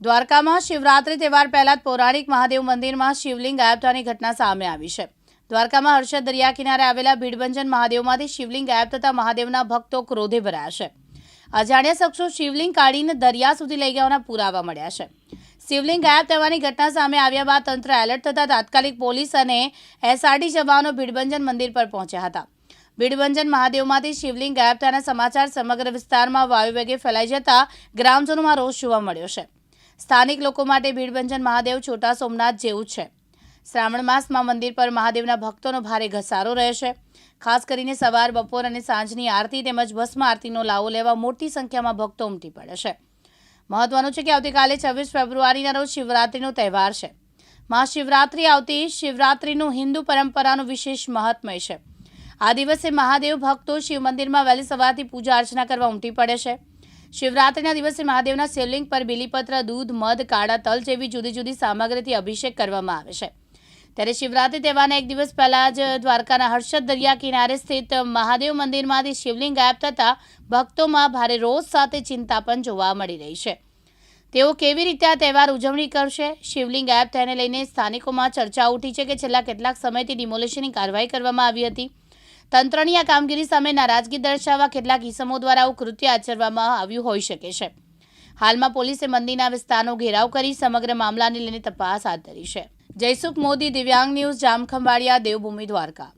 દ્વારકામાં શિવરાત્રિ તહેવાર પહેલા જ પૌરાણિક મહાદેવ મંદિરમાં શિવલિંગ ગાયબ થવાની ઘટના સામે આવી છે. દ્વારકામાં હર્ષદ દરિયા કિનારે આવેલા ભીડભંજન મહાદેવમાંથી શિવલિંગ ગાયબ થતા મહાદેવના ભક્તો ક્રોધે ભરાયા છે. અજાણ્યા શખ્સો શિવલિંગ કાઢીને દરિયા સુધી લઈ ગયાના પુરાવા મળ્યા છે. શિવલિંગ ગાયબ થવાની ઘટના સામે આવ્યા બાદ તંત્ર એલર્ટ થતાં તાત્કાલિક પોલીસ અને એસઆરટી જવાનો ભીડભંજન મંદિર પર પહોંચ્યા હતા. ભીડભંજન મહાદેવમાંથી શિવલિંગ ગાયબ થવાના સમાચાર સમગ્ર વિસ્તારમાં વાયુવેગે ફેલાઈ જતા ગ્રામજનોમાં રોષ જોવા મળ્યો છે. સ્થાનિક લોકો માટે ભીડભંજન મહાદેવ છોટા સોમનાથ જેવું છે. શ્રાવણ માસમાં મંદિર પર મહાદેવના ભક્તોનો ભારે ઘસારો રહેશે ખાસ કરીને સવાર, બપોર અને સાંજની આરતી તેમજ ભસ્મ આરતીનો લાવો લેવા મોટી સંખ્યામાં ભક્તો ઉમટી પડે છે. મહત્વનું છે કે આવતીકાલે છવ્વીસ ફેબ્રુઆરીના રોજ શિવરાત્રિનો તહેવાર છે. મહાશિવરાત્રિ આવતી શિવરાત્રીનું હિન્દુ પરંપરાનું વિશેષ મહાત્મય છે. આ દિવસે મહાદેવ ભક્તો શિવ મંદિરમાં વહેલી સવારથી પૂજા અર્ચના કરવા ઉમટી પડે છે. શિવરાત્રિના દિવસે મહાદેવના શિવલિંગ પર બીલીપત્ર, દૂધ, મધ, કાળા તલ જેવી જુદી જુદી સામગ્રીથી અભિષેક કરવામાં આવે છે. ત્યારે શિવરાત્રિ તહેવારના એક દિવસ પહેલાં જ દ્વારકાના હર્ષદ દરિયા કિનારે સ્થિત મહાદેવ મંદિરમાંથી શિવલિંગ ગાયબ થતાં ભક્તોમાં ભારે રોષ સાથે ચિંતા પણ જોવા મળી રહી છે. તેઓ કેવી રીતે આ તહેવાર ઉજવણી કરશે? શિવલિંગ ગાયબ થયાને લઈને સ્થાનિકોમાં ચર્ચા ઉઠી છે કે છેલ્લા કેટલાક સમયથી ડિમોલેશનની કાર્યવાહી કરવામાં આવી હતી. તંત્રની આ કામગીરી સામે નારાજગી દર્શાવવા કેટલાક ઇસમો દ્વારા આવું કૃત્ય આચરવામાં આવ્યું હોઈ શકે છે. હાલમાં પોલીસે મંદિરના વિસ્તારનો ઘેરાવ કરી સમગ્ર મામલાને લઈને તપાસ હાથ ધરી છે. જયસુખ મોદી, દિવ્યાંગ ન્યૂઝ, જામખંભાળિયા, દેવભૂમિ દ્વારકા.